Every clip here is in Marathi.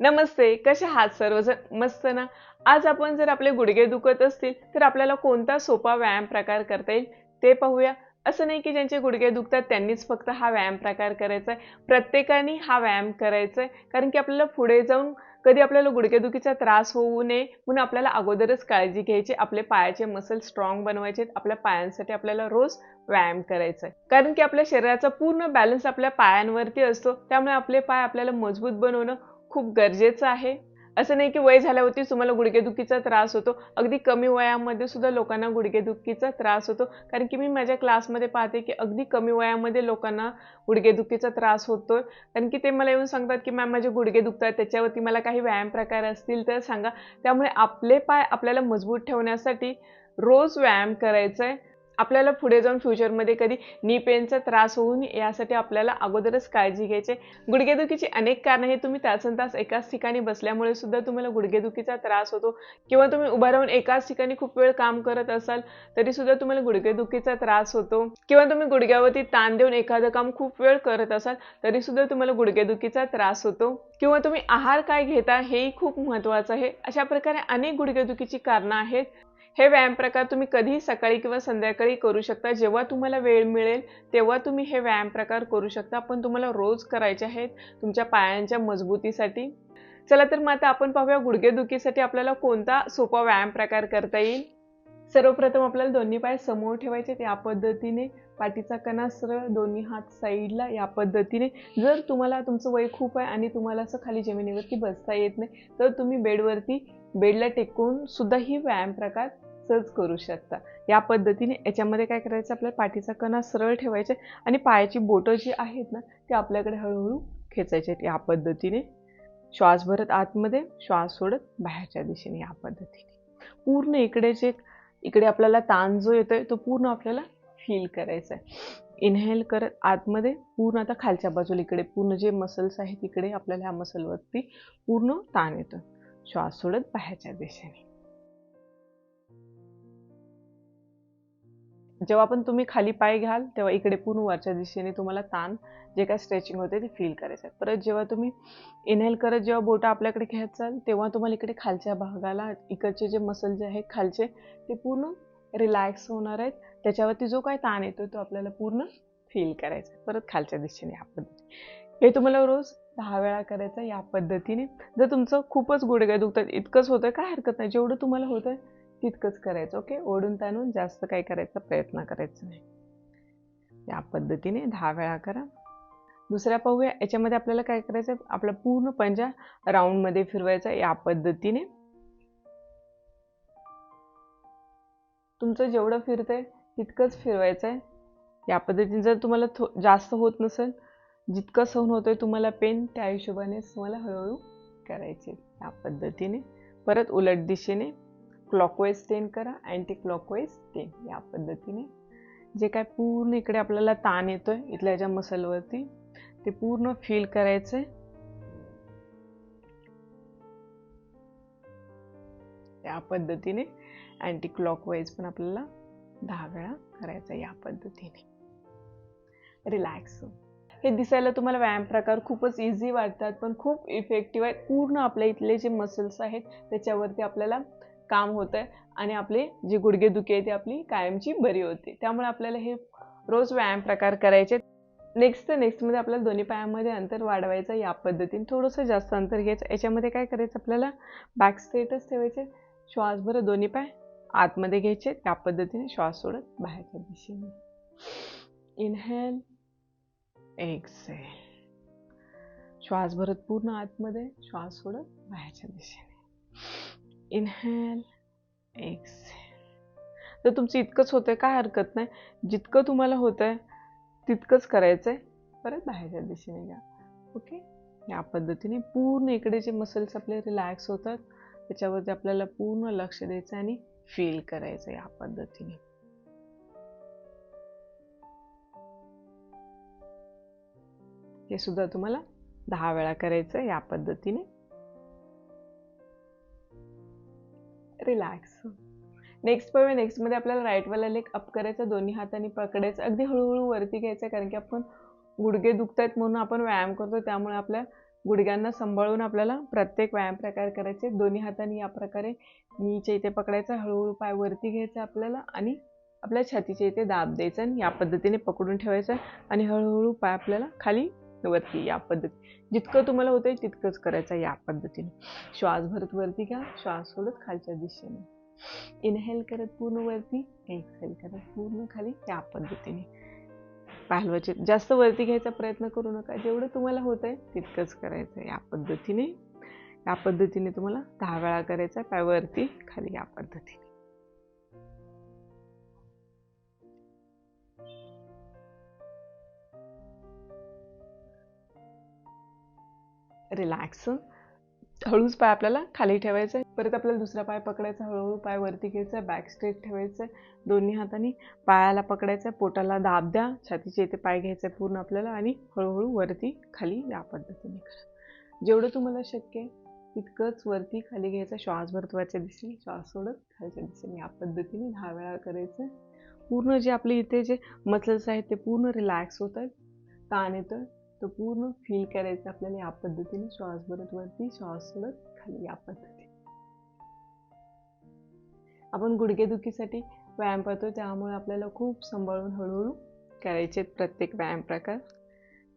नमस्ते कसे आहात सर्वजण? मस्त ना? आज आपण जर आपले गुडघे दुखत असतील तर आपल्याला कोणता सोपा व्यायाम प्रकार करता येईल ते पाहूया. असं नाही की ज्यांचे गुडघे दुखतात त्यांनीच फक्त हा व्यायाम प्रकार करायचा आहे. प्रत्येकाने हा व्यायाम करायचा आहे. कारण की आपल्याला पुढे जाऊन कधी आपल्याला गुडघेदुखीचा त्रास होऊ नये म्हणून आपल्याला अगोदरच काळजी घ्यायची. आपले पायाचे मसल स्ट्रॉंग बनवायचे आपल्या पायांसाठी आपल्याला रोज व्यायाम करायचा आहे. कारण की आपल्या शरीराचा पूर्ण बॅलन्स आपल्या पायांवरती असतो. त्यामुळे आपले पाय आपल्याला मजबूत बनवणं खूप गरजेचं आहे. असं नाही की वय झाल्यावरती तुम्हाला गुडघेदुखीचा त्रास होतो. अगदी कमी वयामध्ये सुद्धा लोकांना गुडघेदुखीचा त्रास होतो. कारण की मी माझ्या क्लासमध्ये पाहते की अगदी कमी वयामध्ये लोकांना गुडघेदुखीचा त्रास होतो कारण की ते मला येऊन सांगतात की मॅम माझे गुडघे दुखतात त्याच्यावरती मला काही व्यायाम प्रकार असतील तर सांगा. त्यामुळे आपले पाय आपल्याला मजबूत ठेवण्यासाठी रोज व्यायाम करायचा आहे आपल्याला पुढे जाऊन फ्युचरमध्ये कधी नी पेनचा त्रास होऊ नये यासाठी आपल्याला अगोदरच काळजी घ्यायची गुडघेदुखीची अनेक कारणं हे तुम्ही तासन तास एकाच ठिकाणी बसल्यामुळे सुद्धा तुम्हाला गुडघेदुखीचा त्रास होतो. किंवा तुम्ही उभा राहून एकाच ठिकाणी खूप वेळ काम करत असाल तरी सुद्धा तुम्हाला गुडघेदुखीचा त्रास होतो. किंवा तुम्ही गुडघ्यावरती ताण देऊन एखादं काम खूप वेळ करत असाल तरी सुद्धा तुम्हाला गुडघेदुखीचा त्रास होतो. किंवा तुम्ही आहार काय घेता हेही खूप महत्त्वाचं आहे. अशा प्रकारे अनेक गुडघेदुखीची कारणं आहेत. हे व्यायाम प्रकार तुम्ही कधीही सकाळी किंवा संध्याकाळी करू शकता. जेव्हा तुम्हाला वेळ मिळेल तेव्हा तुम्ही हे व्यायाम प्रकार करू शकता. पण तुम्हाला रोज करायचे आहेत तुमच्या पायांच्या मजबूतीसाठी. चला तर मग आता आपण पाहूया गुडघेदुखीसाठी आपल्याला कोणता सोपा व्यायाम प्रकार करता येईल? सर्वप्रथम आपल्याला दोन्ही पाय समोर ठेवायचे या पद्धतीने पाठीचा कणा सरळ दोन्ही हात साईडला या पद्धतीने. जर तुम्हाला तुमचं वय खूप आहे आणि तुम्हाला असं खाली जमिनीवरती बसता येत नाही तर तुम्ही बेडवरती बेडला टेकून सुद्धा ही व्यायाम प्रकार सहज करू शकता. या पद्धतीने याच्यामध्ये काय करायचं आपल्या पाठीचा कणा सरळ ठेवायचे आणि पायाची बोटं जी आहेत ना ती आपल्याकडे हळूहळू खेचायचे. आहेत या पद्धतीने श्वास भरत आतमध्ये श्वास सोडत बाहेरच्या दिशेने या पद्धतीने. पूर्ण इकडे जे इकडे आपल्याला ताण जो येतोय तो पूर्ण आपल्याला फील करायचा आहे इनहेल करत आतमध्ये पूर्ण आता खालच्या बाजूला इकडे पूर्ण जे मसल्स आहेत इकडे आपल्याला ह्या मसलवरती पूर्ण ताण येतो श्वास सोडत बाहेरच्या दिशेने. जेव्हा पण तुम्ही खाली पाय घ्याल तेव्हा इकडे पूर्ण वरच्या दिशेने तुम्हाला ताण जे काय स्ट्रेचिंग होते ते फील करायचं. आहे परत जेव्हा तुम्ही इनहेल करत जेव्हा बोटं आपल्याकडे घ्यायचाल तेव्हा तुम्हाला इकडे खालच्या भागाला इकडचे जे मसल जे आहेत खालचे ते पूर्ण रिलॅक्स होणार आहेत. त्याच्यावरती जो काय ताण येतो तो आपल्याला पूर्ण फील करायचा आहे. परत खालच्या दिशेने या पद्धतीने. हे तुम्हाला रोज दहा वेळा करायचं या पद्धतीने. जर तुमचं खूपच गुडघे दुखतात इतकंच होतं काय हरकत नाही. जेवढं तुम्हाला होतं तितकंच करायचं ओके? ओढून ताणून जास्त काही करायचा प्रयत्न करायचा नाही. या पद्धतीने दहा वेळा करा. दुसऱ्या पाहूया याच्यामध्ये आपल्याला काय करायचं आपला पूर्ण पंजा राऊंडमध्ये फिरवायचा या पद्धतीने. तुमचं जेवढं फिरतंय तितकंच फिरवायचं आहे. या पद्धतीने जर तुम्हाला थो जास्त होत नसेल जितकं सहन होतोय तुम्हाला पेन त्या हिशोबाने तुम्हाला हळूहळू करायचे या पद्धतीने. परत उलट दिशेने क्लॉकवाईज टेन करा अँटी क्लॉकवाईज टेन या पद्धतीने. जे काय पूर्ण इकडे आपल्याला ताण येतोय इथल्या ज्या मसलवरती ते पूर्ण फील करायचंय. या पद्धतीने अँटी क्लॉकवाईज पण आपल्याला दहा वेळा करायचा या पद्धतीने. रिलॅक्स हे दिसायला तुम्हाला व्यायाम प्रकार खूपच इझी वाटतात पण खूप इफेक्टिव्ह आहेत पूर्ण आपल्या इथले जे मसल्स आहेत त्याच्यावरती आपल्याला काम होतं आहे आणि आपले जी गुडघेदुखी आहे ती आपली कायमची बरी होते. त्यामुळे आपल्याला हे रोज व्यायाम प्रकार करायचे. नेक्स्ट तर नेक्स्टमध्ये आपल्याला दोन्ही पायामध्ये अंतर वाढवायचं या पद्धतीने. थोडंसं जास्त अंतर घ्यायचं. याच्यामध्ये काय करायचं आपल्याला? बॅक स्ट्रेटच ठेवायचे. श्वासभरत दोन्ही पाय आतमध्ये घ्यायचे. त्या पद्धतीने श्वास सोडत बाहेरच्या दिशेने. इनहेल एक्सेल श्वास भरत पूर्ण आतमध्ये. श्वास सोडत बाहेरच्या दिशेने. इनहेल एक्सेल तर तुमचं इतकंच होतं आहे काय हरकत नाही. जितकं तुम्हाला होतंय तितकंच करायचं आहे परत बाहेरच्या दिशेने घ्या ओके या पद्धतीने पूर्ण इकडे जे मसल्स आपले रिलॅक्स होतात त्याच्यावरती आपल्याला पूर्ण लक्ष द्यायचं आणि फील करायचं या पद्धतीने. हे सुद्धा तुम्हाला दहा वेळा करायचं या पद्धतीने. रिलॅक्स नेक्स्ट पाहूया नेक्स्टमध्ये आपल्याला राईटवाला लेग अप करायचा दोन्ही हाताने पकडायचं. अगदी हळूहळू वरती घ्यायचं कारण की आपण गुडघे दुखत आहेत म्हणून आपण व्यायाम करतो त्यामुळे आपल्या गुडघ्यांना सांभाळून आपल्याला प्रत्येक व्यायाम प्रकार करायचे. दोन्ही हाताने या प्रकारे नीच्या इथे पकडायचा हळूहळू पाय वरती घ्यायचा आपल्याला आणि आपल्या छातीच्या इथे दाब द्यायचा आणि या पद्धतीने पकडून ठेवायचं आणि हळूहळू पाय आपल्याला खाली वरती या पद्धती जितकं तुम्हाला होतंय तितकंच करायचं या पद्धतीने. श्वास भरत वरती घ्या श्वास सोडत खालच्या दिशेने. इनहेल करत पूर्ण वरती एक्सेल करत पूर्ण खाली या पद्धतीने. पालवाचे जास्त वरती घ्यायचा प्रयत्न करू नका. जेवढं तुम्हाला होत आहे तितकंच करायचं या पद्धतीने. या पद्धतीने तुम्हाला दहा वेळा करायचा पाय वरती खाली या पद्धतीने. रिलॅक्स हळूच पाय आपल्याला खाली ठेवायचा आहे परत आपल्याला दुसरा पाय पकडायचा हळूहळू पाय वरती घ्यायचा बॅक स्ट्रेट ठेवायचं. दोन्ही हाताने पायाला पकडायचं पोटाला दाब द्या. छातीचे इथे पाय घ्यायचे पूर्ण आपल्याला आणि हळूहळू वरती खाली या पद्धतीने करा. जेवढं तुम्हाला शक्य आहे तितकंच वरती खाली घ्यायचं. श्वास भरतवाच्या दिशेने श्वास सोडत खालच्या दिशेने या पद्धतीने दहा वेळा करायचं. पूर्ण जे आपले इथे जे मसल्स आहेत ते पूर्ण रिलॅक्स होत आहेत ताण येतं तो पूर्ण फील करायचं आपल्याला या पद्धतीने श्वास भरत वरती श्वास सोडत खाली या पद्धतीने. आपण गुडघेदुखीसाठी व्यायाम करतो त्यामुळे आपल्याला खूप सांभाळून हळूहळू करायचे प्रत्येक व्यायाम प्रकार.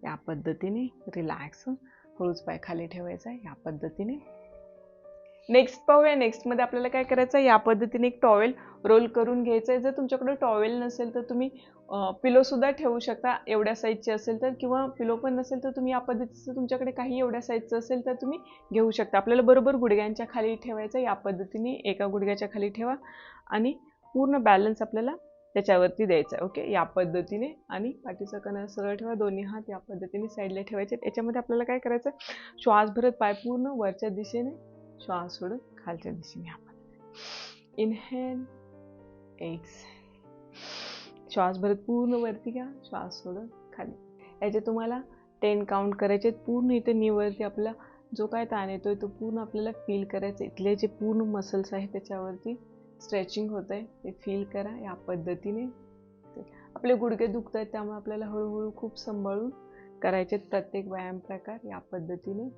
या पद्धतीने रिलॅक्स हळूच पाय खाली ठेवायचा या पद्धतीने. नेक्स्ट पाहूया. नेक्स्टमध्ये आपल्याला काय करायचं? या पद्धतीने एक टॉवेल रोल करून घ्यायचं आहे जर तुमच्याकडे टॉवेल नसेल तर तुम्ही पिलोसुद्धा ठेवू शकता एवढ्या साईजचे असेल तर. किंवा पिलो पण नसेल तर तुम्ही या पद्धतीचं तुमच्याकडे काही एवढ्या साईजचं असेल तर तुम्ही घेऊ शकता. आपल्याला बरोबर गुडघ्यांच्या खाली ठेवायचं या पद्धतीने एका गुडघ्याच्या खाली ठेवा आणि पूर्ण बॅलन्स आपल्याला त्याच्यावरती द्यायचा आहे ओके या पद्धतीने आणि पाठीचा कणा सरळ ठेवा. दोन्ही हात या पद्धतीने साईडला ठेवायचे. याच्यामध्ये आपल्याला काय करायचं श्वास भरत पाय पूर्ण वरच्या दिशेने श्वास सोडत खालच्या दिशेने आपण इनहेल एक्स श्वास भरत पूर्ण वरती घ्या श्वास सोडत खाली. याचे तुम्हाला टेन काउंट करायचे पूर्ण इथे निवरती आपला जो काय ताण येतोय तो पूर्ण आपल्याला फील करायचं इथले जे पूर्ण मसल्स आहेत त्याच्यावरती स्ट्रेचिंग होत आहे ते फील करा या पद्धतीने. आपले गुडघे दुखत आहेत त्यामुळे आपल्याला हळूहळू खूप सांभाळून करायचे प्रत्येक व्यायाम प्रकार या पद्धतीने.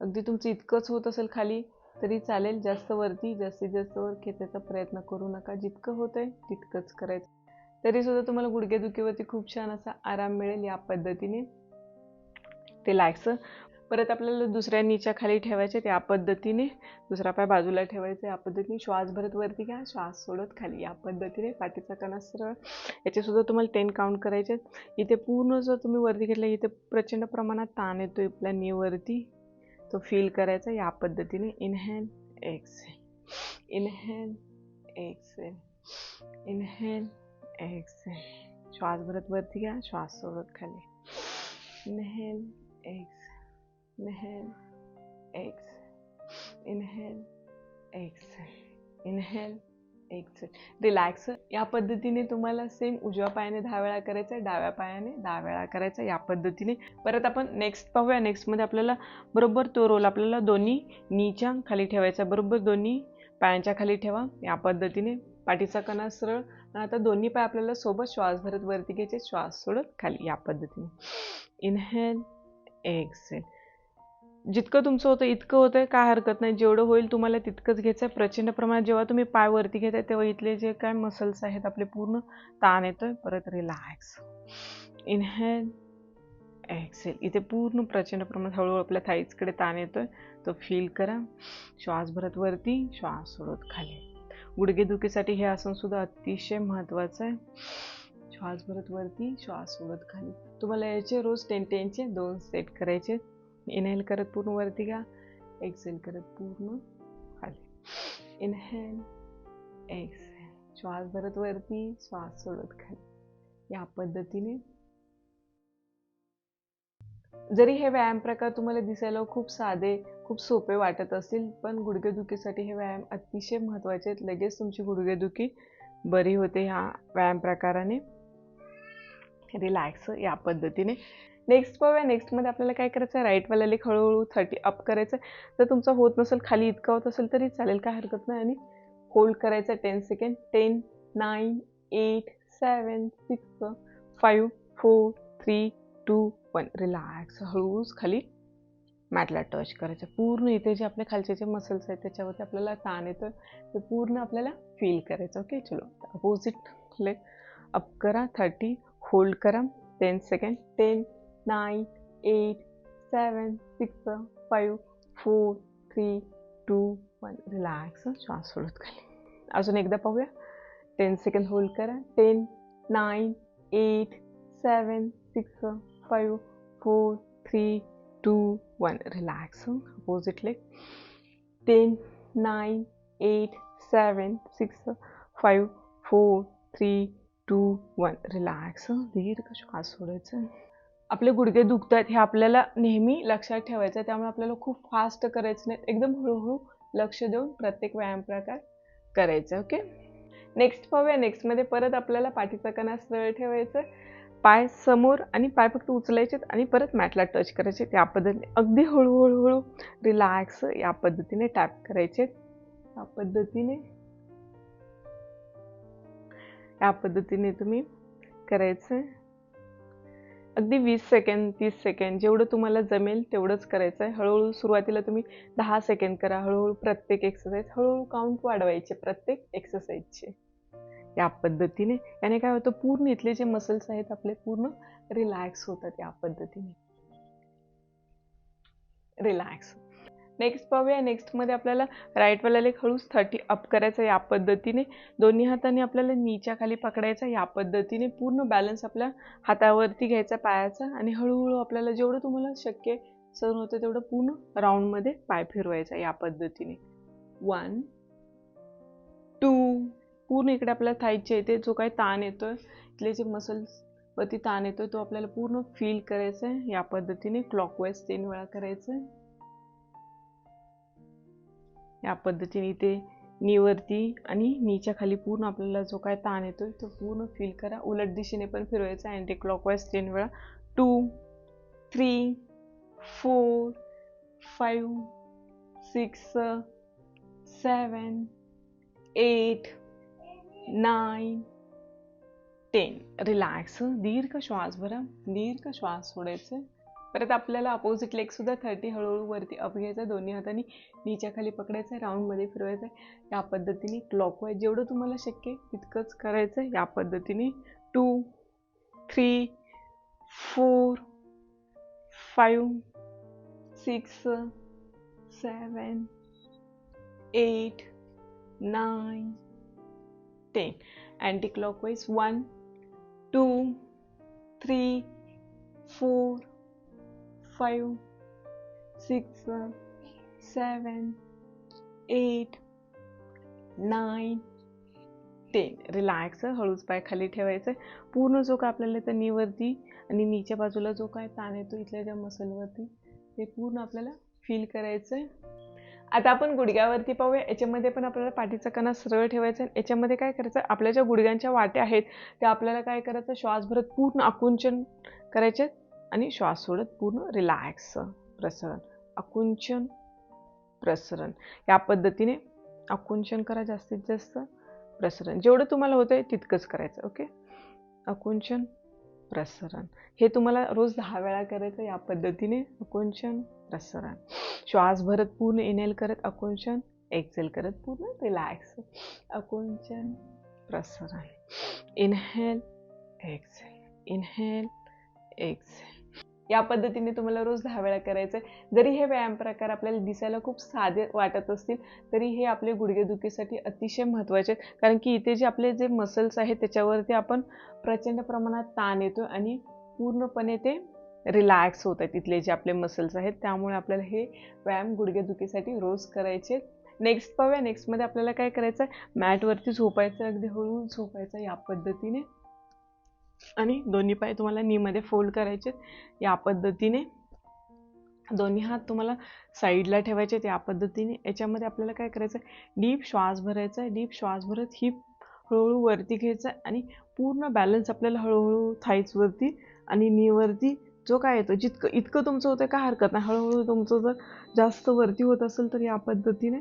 अगदी तुमचं इतकंच होत असेल खाली तरी चालेल जास्त वरती जास्तीत जास्त वर खेचायचा प्रयत्न करू नका. जितकं होत आहे तितकंच करायचं. तरी सुद्धा तुम्हाला गुडघेदुखीवरती खूप छान असा आराम मिळेल या पद्धतीने. ते लायचं परत आपल्याला दुसऱ्या नीच्या खाली ठेवायचे त्या पद्धतीने. दुसरा पाय बाजूला ठेवायचा या पद्धतीने. श्वास भरत वरती घ्या. श्वास सोडत खाली या पद्धतीने. पाठीचा कणा सरळ. याचे तुम्हाला टेन काउंट करायचे इथे पूर्ण जर तुम्ही वरती घेतलं इथे प्रचंड प्रमाणात ताण येतो आपल्या नीवरती तो फील करायचं या पद्धतीने inhale exhale inhale exhale inhale exhale श्वास भरत वरती घ्या श्वास सोडत खाली। Inhale ex inhale ex inhale exhale inhale exhale relax या पद्धतीने तुम्हाला सेम उजव्या पायाने दहा वेळा करायचं डाव्या पायाने दहा वेळा करायचा या पद्धतीने. परत आपण नेक्स्ट पाहूया. नेक्स्टमध्ये आपल्याला बरोबर तो रोल आपल्याला दोन्ही नीच्या खाली ठेवायचा बरोबर दोन्ही पायांच्या खाली ठेवा. या पद्धतीने पाठीचा कणा सरळ. आता दोन्ही पाय आपल्याला सोबत श्वास भरत वरती घ्यायचे. श्वास सोडत खाली. या पद्धतीने. इनहेल एक्सेल जितकं तुमचं होतं इतकं होतं आहे काय हरकत नाही. जेवढं होईल तुम्हाला तितकंच घ्यायचं आहे प्रचंड प्रमाणात जेव्हा तुम्ही पाय वरती घेताय तेव्हा इथले जे काय मसल्स आहेत आपले पूर्ण ताण येतोय. परत रिलॅक्स इनहेल एक्सेल इथे पूर्ण प्रचंड प्रमाणात हळूहळू आपल्या थाईजकडे ताण येतोय. तो फील करा. श्वास भरत वरती श्वास सोडत खाली. गुडघेदुखीसाठी हे आसन सुद्धा अतिशय महत्त्वाचं आहे. श्वास भरत वरती श्वास सोडत खाली. तुम्हाला याचे रोज टेन टेनचे दोन सेट करायचे इनहेल करत पूर्ण वरती घ्या एक्सेल करत पूर्ण खाली इनहेल एक्सेल श्वास भरत वरती श्वास सोडत खाली या पद्धतीने जरी हे व्यायाम प्रकार तुम्हाला दिसायला खूप साधे खूप सोपे वाटत असतील पण गुडघेदुखीसाठी हे व्यायाम अतिशय महत्त्वाचे आहेत लगेच तुमची गुडघेदुखी बरी होते ह्या व्यायाम प्रकाराने रिलॅक्स या पद्धतीने नेक्स्ट पाहूया नेक्स्टमध्ये आपल्याला काय करायचं आहे राईटवाला लेख हळूहळू थर्टी अप करायचं जर तुमचं होत नसेल खाली इतका होत असेल तरी चालेल. काय हरकत नाही. आणि होल्ड करायचं आहे ten second ten nine eight seven six five four three two one relax हळूच खाली मॅटला टच करायचं पूर्ण इथे जे आपले खालचे जे मसल्स आहेत त्याच्यावरती आपल्याला ताण येतं ते पूर्ण आपल्याला फील करायचं ओके चलो. अपोजिट लेग अप करा. थर्टी होल्ड करा. Ten second ten nine eight seven six five, four three two one. Relax श्वास सोडत खाली. अजून एकदा पाहूया. टेन सेकंड होल्ड करा. Ten nine eight seven six five four three two one. Relax opposite leg. Ten nine eight seven six five four three two one. Relax दीर्घ श्वास सोडायचं. आपले गुडघे दुखतात हे आपल्याला नेहमी लक्षात ठेवायचं आहे त्यामुळे आपल्याला खूप फास्ट करायचं नाही. एकदम हळूहळू लक्ष देऊन प्रत्येक व्यायाम प्रकार करायचा ओके नेक्स्ट पाहूया. नेक्स्टमध्ये परत आपल्याला पाठीचा कणा सरळ ठेवायचं पाय समोर आणि पाय फक्त उचलायचे आणि परत मॅटला टच करायचे. त्या पद्धतीने अगदी हळूहळूहळू रिलॅक्स या पद्धतीने टॅप करायचे. या पद्धतीने या पद्धतीने तुम्ही करायचं अगदी वीस सेकंड तीस सेकंड जेवढं तुम्हाला जमेल तेवढंच करायचं आहे. हळूहळू सुरुवातीला तुम्ही दहा सेकंड करा हळूहळू प्रत्येक एक्सरसाइज हळूहळू काउंट वाढवायचे प्रत्येक एक्सरसाइजचे या पद्धतीने. याने काय होतं पूर्ण इथले जे मसल्स आहेत आपले पूर्ण रिलॅक्स होतात या पद्धतीने. रिलॅक्स नेक्स्ट पाहूया. नेक्स्टमध्ये आपल्याला राईटवाला लेग हळूच थर्टी अप करायचा या पद्धतीने. दोन्ही हाताने आपल्याला नीच्या खाली पकडायचा या पद्धतीने. पूर्ण बॅलन्स आपल्या हातावरती घ्यायचा पायाचा आणि हळूहळू आपल्याला जेवढं तुम्हाला शक्य सहन होतं तेवढं पूर्ण राऊंडमध्ये पाय फिरवायचा या पद्धतीने. वन टू पूर्ण इकडे आपल्याला थाईच्या इथे जो काही ताण येतोय इथले जे मसल्स वरती ताण येतोय तो आपल्याला पूर्ण फील करायचा आहे या पद्धतीने. क्लॉकवाईज तीन वेळा करायचं आहे या पद्धतीने इथे नीवरती आणि नीच्या खाली पूर्ण आपल्याला जो काय ताण येतोय तो पूर्ण फील करा. उलट दिशेने पण फिरवायचा अँटी क्लॉकवाईज तीन वेळा two three four five six seven eight nine ten relax दीर्घ श्वास भरा. दीर्घ श्वास सोडायचं परत आपल्याला अपोजिट लेग सुद्धा थर्टी हळूहळू वरती अप घ्यायचा दोन्ही हाताने नीच्या खाली पकडायचं राऊंडमध्ये फिरवायचं या पद्धतीने क्लॉक वाईज जेवढं तुम्हाला शक्य तितकंच करायचं या पद्धतीने two three four five six seven eight nine ten anticlockwise one two three four five six seven eight nine ten relax हळूच पाय खाली ठेवायचं. पूर्ण जो काय आपल्याला त्या नीवरती आणि नीच्या बाजूला जो काय ताण येतो इथल्या ज्या मसलवरती ते पूर्ण आपल्याला फील करायचं आहे आता आपण गुडघ्यावरती पाहूया. याच्यामध्ये पण आपल्याला पाठीचा कणा सरळ ठेवायचा आहे. याच्यामध्ये काय करायचं? आपल्या ज्या गुडघ्यांच्या वाट्या आहेत त्या आपल्याला काय करायचं? श्वास भरत पूर्ण आकुंचन करायचे आणि श्वास सोडत पूर्ण रिलॅक्स प्रसरण. आकुंचन प्रसरण. या पद्धतीने आकुंचन करा जास्तीत जास्त प्रसरण. जेवढं तुम्हाला होतंय तितकंच करायचं ओके? आकुंचन प्रसरण. हे तुम्हाला रोज दहा वेळा करायचं या पद्धतीने आकुंचन प्रसरण. श्वास भरत पूर्ण इनेल करत आकुंचन एक्सेल करत पूर्ण रिलॅक्स आकुंचन प्रसरण. इनहेल एक्सेल इनहेल एक्सेल या पद्धतीने तुम्हाला रोज दहा वेळा करायचं आहे जरी हे व्यायाम प्रकार आपल्याला दिसायला खूप साधे वाटत असतील तरी हे आपले गुडघेदुखीसाठी अतिशय महत्त्वाचे आहेत. कारण की इथे जे आपले जे मसल्स आहेत त्याच्यावरती आपण प्रचंड प्रमाणात ताण येतो आणि पूर्णपणे ते रिलॅक्स होत आहेत तिथले जे आपले मसल्स आहेत. त्यामुळे आपल्याला हे व्यायाम गुडघेदुखीसाठी रोज करायचे नेक्स्ट पाहूया. नेक्स्टमध्ये आपल्याला काय करायचं आहे मॅटवरती झोपायचं अगदी हळूहळू झोपायचं या पद्धतीने. आणि दोन्ही पाय तुम्हाला नीमध्ये फोल्ड करायचे या पद्धतीने दोन्ही हात तुम्हाला साईडला ठेवायचे या पद्धतीने याच्यामध्ये आपल्याला काय करायचं आहे? डीप श्वास भरायचा आहे. डीप श्वास भरत ही हळूहळू वरती घ्यायचा आहे आणि पूर्ण बॅलन्स आपल्याला हळूहळू थाईजवरती आणि नीवरती जो काय येतो जितकं इतकं तुमचं होतं काय हरकत नाही. हळूहळू तुमचं जर जास्त वरती होत असेल तर या पद्धतीने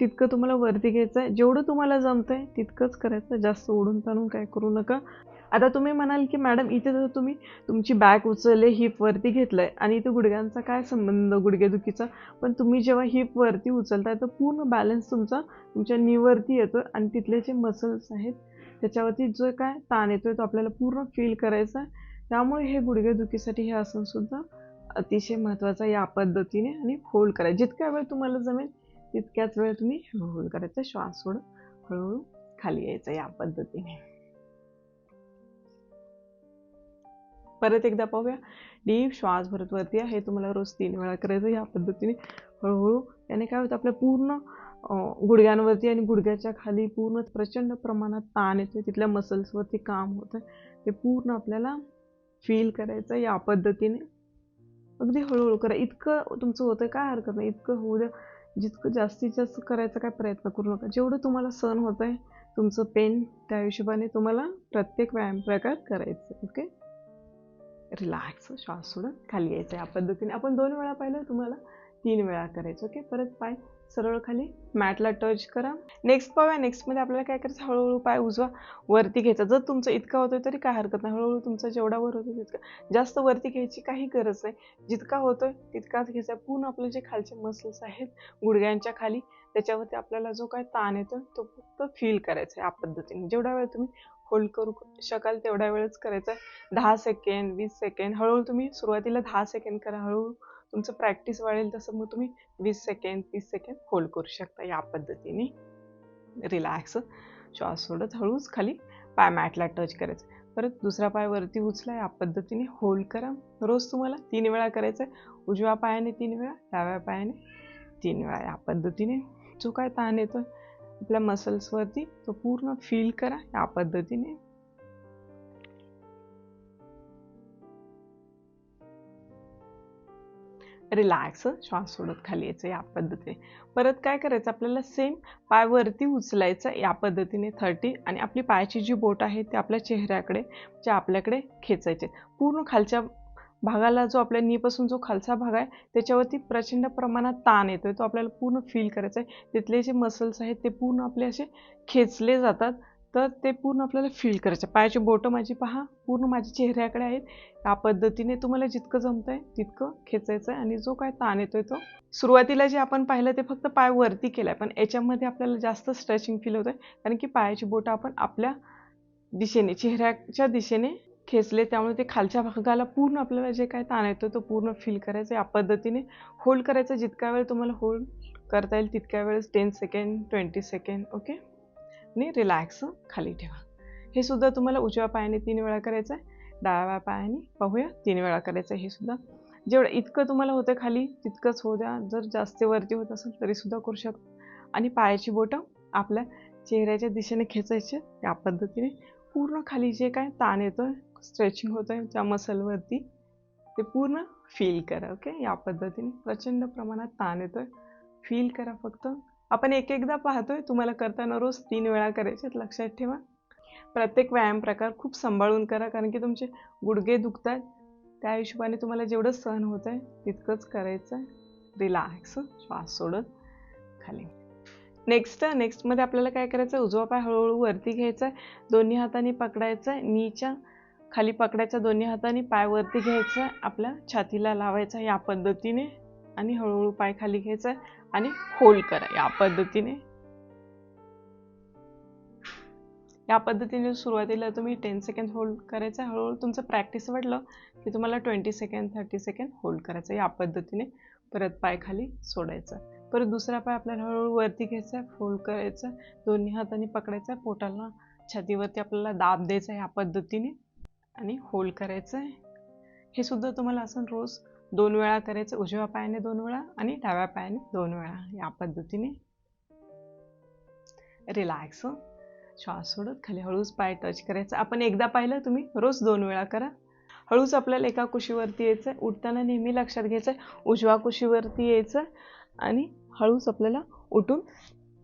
तितकं तुम्हाला वरती घ्यायचं आहे जेवढं तुम्हाला जमतं आहे तितकंच करायचं. जास्त ओढून ताणून काय करू नका. आता तुम्ही म्हणाल की मॅडम इथे जर तुम्ही तुमची बॅग उचलले हिप वरती आहे आणि इथे गुडघ्यांचा काय संबंध गुडघेदुखीचा? पण तुम्ही जेव्हा हिप वरती उचलताय तर पूर्ण बॅलन्स तुमचा तुमच्या नीवरती येतो आणि तिथले जे मसल्स आहेत त्याच्यावरती जो काय ताण येतोय तो आपल्याला पूर्ण फील करायचा आहे. त्यामुळे हे गुडघेदुखीसाठी हे आसन सुद्धा अतिशय महत्त्वाचं या पद्धतीने आणि फोल्ड करायचं. जितक्या वेळ तुम्हाला जमेल तितक्याच वेळ तुम्ही हळूहळू करायचा श्वास सोडून हळूहळू खाली यायचं या पद्धतीने. परत एकदा पाहूया. डीप श्वास भरत वरती आहे. हे तुम्हाला रोज तीन वेळा करायचं या पद्धतीने हळूहळू. याने काय होतं आपल्या पूर्ण गुडघ्यांवरती आणि गुडघ्याच्या खाली पूर्ण प्रचंड प्रमाणात ताण येतो तिथल्या मसल्सवरती काम होतं ते पूर्ण आपल्याला फील करायचं या पद्धतीने. अगदी हळूहळू करा. इतकं तुमचं होतं काय हरकत नाही. इतकं होऊ द्या. जितकं जास्तीत जास्त करायचा काय प्रयत्न करू नका. जेवढं तुम्हाला सहन होत आहे तुमचं पेन त्या हिशोबाने तुम्हाला प्रत्येक व्यायाम प्रकार करायचं ओके रिलॅक्स श्वास सोडत खाली यायचं या पद्धतीने. आपण दोन वेळा पाहिलं तुम्हाला तीन वेळा करायचं ओके परत पाय सरळ खाली. मॅटला टच करा. नेक्स्ट पाहूया. नेक्स्टमध्ये आपल्याला काय करायचं? हळूहळू पाय उजवा. वरती घ्यायचा. जर तुमचं इतका होतोय तरी काय हरकत नाही. हळूहळू तुमचा जेवढा वर होतो तितका. जास्त वरती घ्यायची काही गरज नाही. जितका होतोय तितकाच घ्यायचा. पूर्ण आपले जे खालचे मसल्स आहेत गुडघ्यांच्या खाली त्याच्यावरती आपल्याला जो काय ताण येतो तो फक्त फील करायचा आहे या पद्धतीने. जेवढा वेळ तुम्ही होल्ड करू शकाल तेवढ्या वेळच करायचं आहे. दहा सेकंड वीस सेकंड हळूहळू तुम्ही सुरुवातीला दहा सेकंड करा. हळूहळू तुमचं प्रॅक्टिस वाढेल तसं मग तुम्ही वीस सेकंड तीस सेकंड होल्ड करू शकता या पद्धतीने. रिलॅक्स श्वास सोडत हळूच खाली पाय मॅटला टच करायचं. परत दुसरा पाय वरती उचला या पद्धतीने होल्ड करा. रोज तुम्हाला तीन वेळा करायचं आहे उजव्या पायाने तीन वेळा डाव्या पायाने तीन वेळा. या पद्धतीने जो काय ताण येतो आपल्या मसल्सवरती तो पूर्ण फील करा. या पद्धतीने रिलॅक्स श्वास सोडत खाली यायचं या पद्धतीने. परत काय करायचं? आपल्याला सेम पाय वरती उचलायचं या पद्धतीने थर्टी आणि आपली पायाची जी बोट आहे ती आपल्या चेहऱ्याकडे जे आपल्याकडे खेचायचे. पूर्ण खालच्या भागाला जो आपल्या नीपासून जो खालचा भाग आहे त्याच्यावरती प्रचंड प्रमाणात ताण येतोय. तो आपल्याला पूर्ण फील करायचा आहे तिथले जे मसल्स आहेत ते पूर्ण आपले असे खेचले जातात. तर ते पूर्ण आपल्याला फील करायचं. पायाची बोटं माझी पहा पूर्ण माझ्या चेहऱ्याकडे आहेत. या पद्धतीने तुम्हाला जितकं जमतं आहे तितकं खेचायचं आहे आणि जो काय ताण येतोय तो. सुरुवातीला जे आपण पाहिलं ते फक्त पाय वरती केला आहे पण याच्यामध्ये आपल्याला जास्त स्ट्रेचिंग फील होतं आहे कारण की पायाची बोटं आपण आपल्या दिशेने चेहऱ्याच्या दिशेने खेचले त्यामुळे ते खालच्या भागाला पूर्ण आपल्याला जे काय ताण येतो तो पूर्ण फील करायचं. या पद्धतीने होल्ड करायचं जितका वेळ तुम्हाला होल्ड करता येईल तितक्या वेळेस ten second twenty second okay आणि रिलॅक्स खाली ठेवा. हे सुद्धा तुम्हाला उजव्या पायाने तीन वेळा करायचं आहे डाव्या पायाने पाहूया तीन वेळा करायचं आहे हे सुद्धा. जेवढं इतकं तुम्हाला होतं खाली तितकंच होऊ द्या. जर जास्त वरती होत असेल तरी सुद्धा करू शकता. आणि पायाची बोटं आपल्या चेहऱ्याच्या दिशेने खेचायचे या पद्धतीने पूर्ण खाली जे काय ताण येतोय स्ट्रेचिंग होतं आहे त्या मसलवरती ते पूर्ण फील करा ओके या पद्धतीने प्रचंड प्रमाणात ताण येतोय. फील करा फक्त. आपण एक एकदा पाहतोय तुम्हाला करताना रोज तीन वेळा करायचे लक्षात ठेवा. प्रत्येक व्यायाम प्रकार खूप सांभाळून करा कारण की तुमचे गुडघे दुखतात त्या हिशोबाने तुम्हाला जेवढं सहन होत आहे तितकंच करायचं आहे रिलॅक्स श्वास सोडत खाली. नेक्स्ट नेक्स्टमध्ये आपल्याला काय करायचं आहे उजवा पाय हळूहळू वरती घ्यायचा आहे दोन्ही हाताने पकडायचं आहे नीच्या खाली पकडायचा दोन्ही हाताने पाय वरती घ्यायचा आपल्या छातीला लावायचा या पद्धतीने आणि हळूहळू पाय खाली घ्यायचा आहे आणि होल्ड करा. या पद्धतीने. या पद्धतीने सुरुवातीला तुम्ही टेन सेकंड होल्ड करायचं. हळूहळू तुमचं प्रॅक्टिस वाढलं की तुम्हाला twenty second thirty second hold करायचं. या पद्धतीने परत पाय खाली सोडायचा. परत दुसरा पाय आपल्याला हळूहळू वरती घ्यायचा फोल्ड करायचा. दोन्ही हाताने पकडायचा. पोटाला छातीवरती आपल्याला दाब द्यायचा या पद्धतीने. आणि होल्ड करायचं. आहे हे सुद्धा तुम्हाला असं रोज दोन वेळा करायचं उजव्या पायाने दोन वेळा आणि डाव्या पायाने दोन वेळा या पद्धतीने. रिलॅक्स श्वास सोडत खाली हळूच पाय टच करायचं. आपण एकदा पाहिलं तुम्ही रोज दोन वेळा करा. हळूच आपल्याला एका कुशीवरती यायचं आहे उठताना नेहमी लक्षात घ्यायचं आहे उजव्या कुशीवरती यायचं आणि हळूच आपल्याला उठून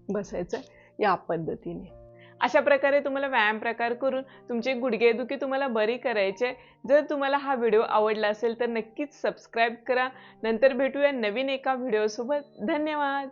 बसायचं या पद्धतीने. अशा प्रकारे तुम्हाला व्यायाम प्रकार करून तुमचे गुडघेदुखी तुम्हाला बरी करायचे. जर तुम्हाला हा व्हिडिओ आवडला असेल तर नक्कीच सबस्क्राईब करा. नंतर भेटूया नवीन एका व्हिडिओसोबत. धन्यवाद!